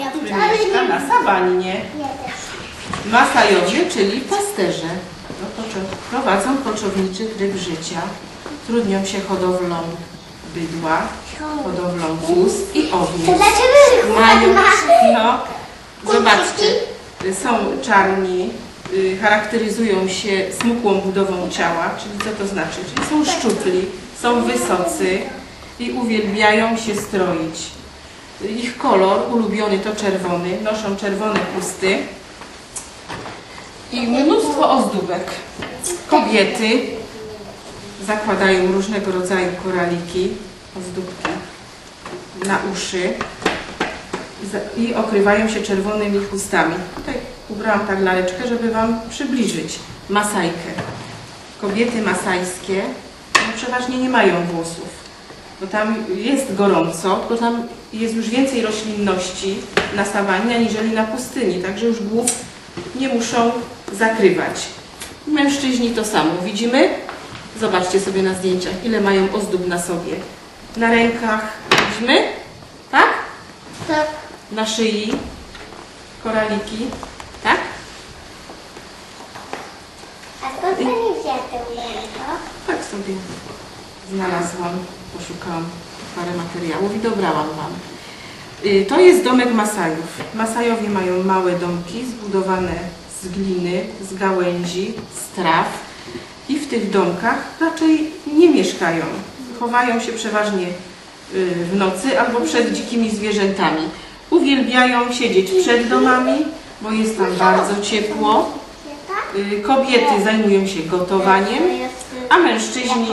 Ja który mieszka na sawannie. Masajowie, czyli pasterze. Prowadzą koczowniczy tryb życia. Trudnią się hodowlą bydła, hodowlą kóz i dlaczego Mają, ma... no, zobaczcie, są czarni, y, charakteryzują się smukłą budową ciała, czyli co to znaczy? Czyli są szczupli, są wysocy i uwielbiają się stroić. Ich kolor ulubiony to czerwony, noszą czerwone chusty i mnóstwo ozdóbek. Kobiety zakładają różnego rodzaju koraliki, ozdóbki na uszy i okrywają się czerwonymi chustami. Tutaj ubrałam tak laleczkę, żeby Wam przybliżyć masajkę. Kobiety masajskie no przeważnie nie mają włosów, bo tam jest gorąco, tylko tam jest już więcej roślinności na sawannie, aniżeli na pustyni, także już głów nie muszą zakrywać. Mężczyźni to samo. Widzimy? Zobaczcie sobie na zdjęciach, ile mają ozdób na sobie. Na rękach widzimy? Tak? Tak. Na szyi koraliki, tak? A skąd pani wzięła tę ubranko? Tak sobie znalazłam, poszukałam parę materiałów i dobrałam Wam. Y, To jest domek Masajów. Masajowie mają małe domki zbudowane z gliny, z gałęzi, z traw i w tych domkach raczej nie mieszkają. Chowają się przeważnie y, w nocy albo przed dzikimi zwierzętami. Uwielbiają siedzieć przed domami, bo jest tam bardzo ciepło. Y, Kobiety zajmują się gotowaniem, a mężczyźni,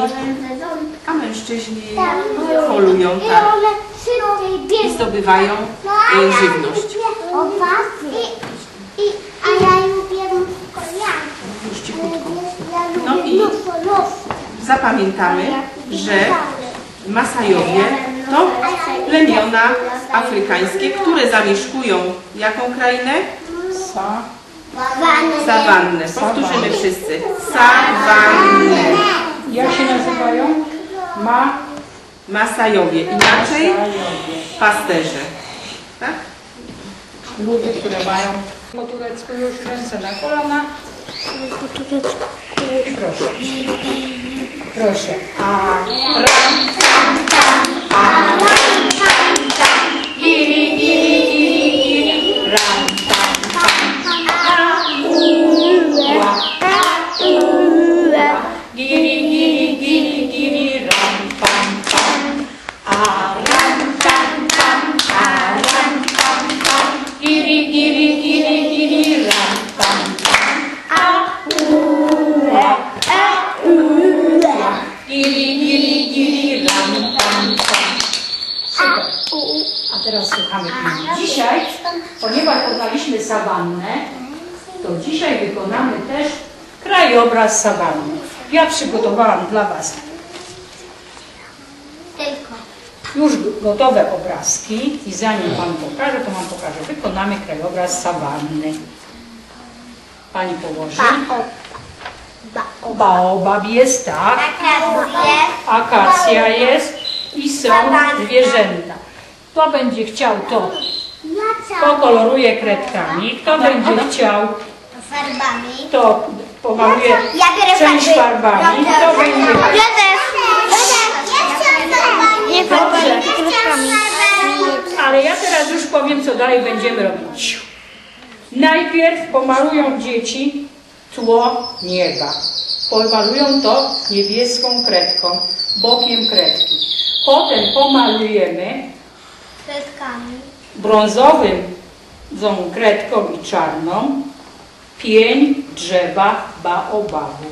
a mężczyźni polują I tak i zdobywają żywność. A ja lubię cichutko. No i-. Zapamiętamy, że Masajowie to plemiona afrykańskie, które zamieszkują jaką krainę? Sawannę. Powtórzymy wszyscy. Sawannę. Jak się nazywają? Ma. Masajowie. Inaczej pasterze. Tak? Ludy, które mają po turecku już ręce na kolana. Proszę. Proszę. A, ram, ponieważ poznaliśmy sawannę, to dzisiaj wykonamy też krajobraz sawanny. Ja przygotowałam dla Was już gotowe obrazki i zanim Wam pokażę, to Wam pokażę. Wykonamy krajobraz sawanny. Pani położy. Baobab jest, tak. Akacja. Jest i są zwierzęta. Kto będzie chciał, to pokoloruje kredkami. Kto będzie chciał, farbami. to pomaluje Ja biorę część farby. farbami. Kto będzie Ja też. Nie Dobrze. farbami. Ale ja teraz już powiem, co dalej będziemy robić. Najpierw pomalują dzieci tło nieba. Pomalują to niebieską kredką, bokiem kredki. Potem pomalujemy Kredkami. Brązowym tą kredką i czarną pień drzewa baobabu.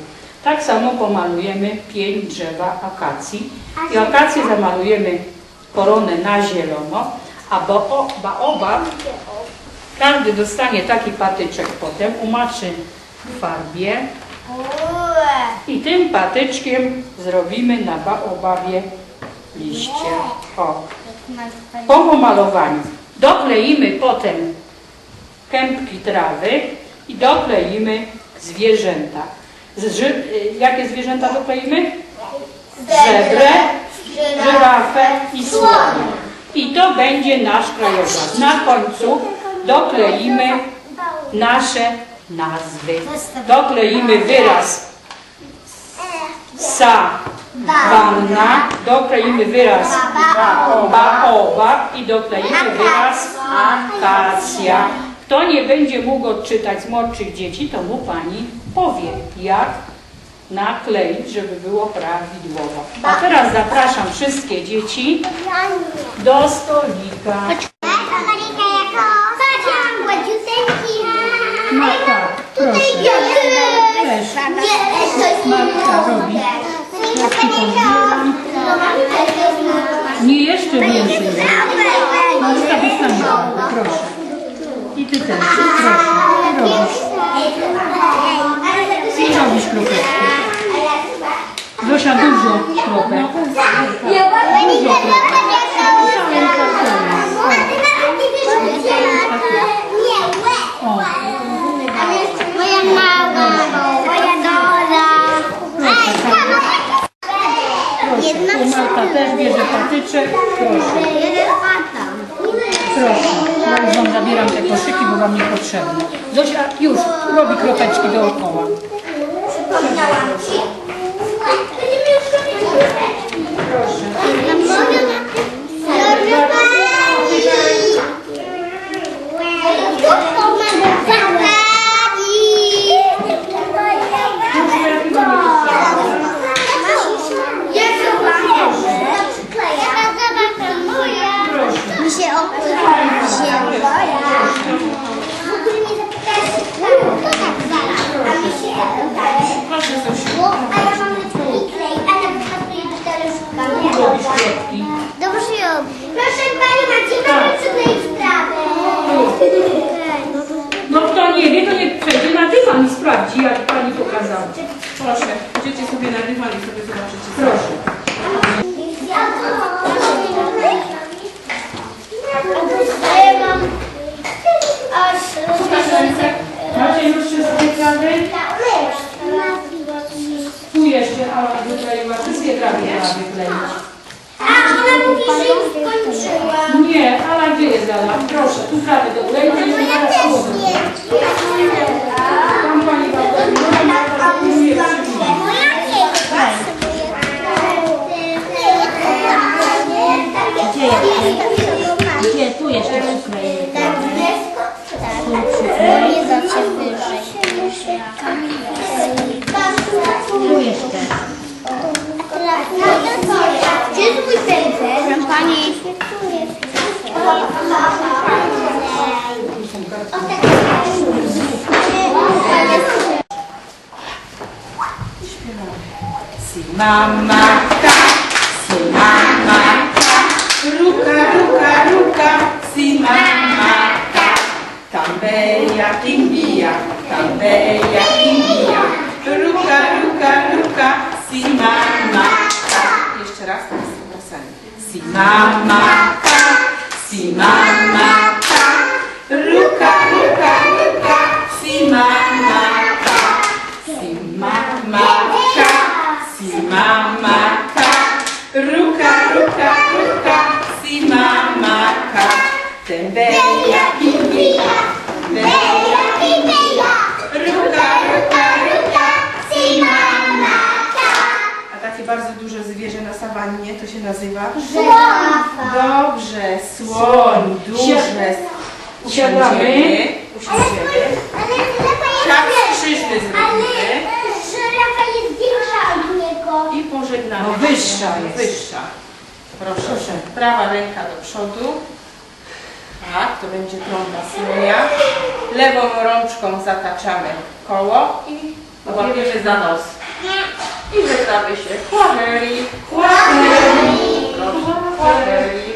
Tak samo pomalujemy pień drzewa akacji. I akację zamalujemy koronę na zielono, a bao- baobab każdy dostanie taki patyczek potem, umaczy w farbie i tym patyczkiem zrobimy na baobabie liście. O. Po pomalowaniu dokleimy potem kępki trawy i dokleimy zwierzęta. Y, jakie zwierzęta dokleimy? Zebrę, żyrafę i słonia. I to będzie nasz krajobraz. Na końcu dokleimy nasze nazwy. Dokleimy wyraz sa, wanna, dokleimy wyraz baobab i dokleimy wyraz akacja. Kto nie będzie mógł odczytać z młodszych dzieci, to mu pani powie, jak nakleić, żeby było prawidłowo. A teraz zapraszam wszystkie dzieci do stolika. Marta, proszę. Też. Marta robi. Pozbieram. Nie jeszcze więcej. Marta dostanie proszę. I ty też, proszę. Robisz. I robisz kropeczki. Zosia, dużo kropek. Dużo kropek. Całym kartonem. O, Moja mama, moja Dora. proszę. Tu Marta też bierze patyczek. Proszę. Proszę, ja już Wam zabieram te koszyki, bo Wam niepotrzebne. Zosia już robi kropeczki dookoła. Mi się wzięło. W ogóle mnie zapytałeś, kto tak zaraz? A mi się Proszę Zosiu. Bo, a ja mam taki klej, a na przykład tu jest talerzyka. Robisz kropki. Dobrze ją. Proszę Pani Macie, mamy przykleić sprawę. No kto nie wie, to niech przejdzie na dywan i sprawdzi, jak Pani pokazała. Proszę, idziecie sobie na dywan i sobie zobaczycie. Proszę. A ja mam Macie już wszystkie krawy? Tu jeszcze Ala wykleiła, wszystkie wykleić. A ona mówi, że już skończyła. Nie, Ala gdzie jest Ala? Proszę, tu krawy doklejcie i zaraz słowo. Tam Si mamma ca, si mamma ca, ruka, ruka, ruka, si mamma ca. Tambeja, timbija, tambeja, timbija, ruka, ruka, ruka, si mamma ca. Jeszcze raz, teraz wracamy. Si mamma ca, si mamma si mamma ca, ruka, ruka, ruka, si mamma ca. Tembeja, kimbija, tembeja, ruka, ruka, ruka, si mamma ca. A takie bardzo duże zwierzę na sawannie to się nazywa? Dobrze, słoń, duże. Usiadamy. Usiądziemy. Tak skrzyżny zrobimy. Żyrafa jest większa od niego. I pożegnamy. No, wyższa jest. Wyższa. Proszę. Prawa ręka do przodu. Tak, to będzie trąba słonia. Lewą rączką zataczamy koło i łapiemy za nos. I żegnamy się. Kwaheri, kwaheri. Proszę, kwaheri.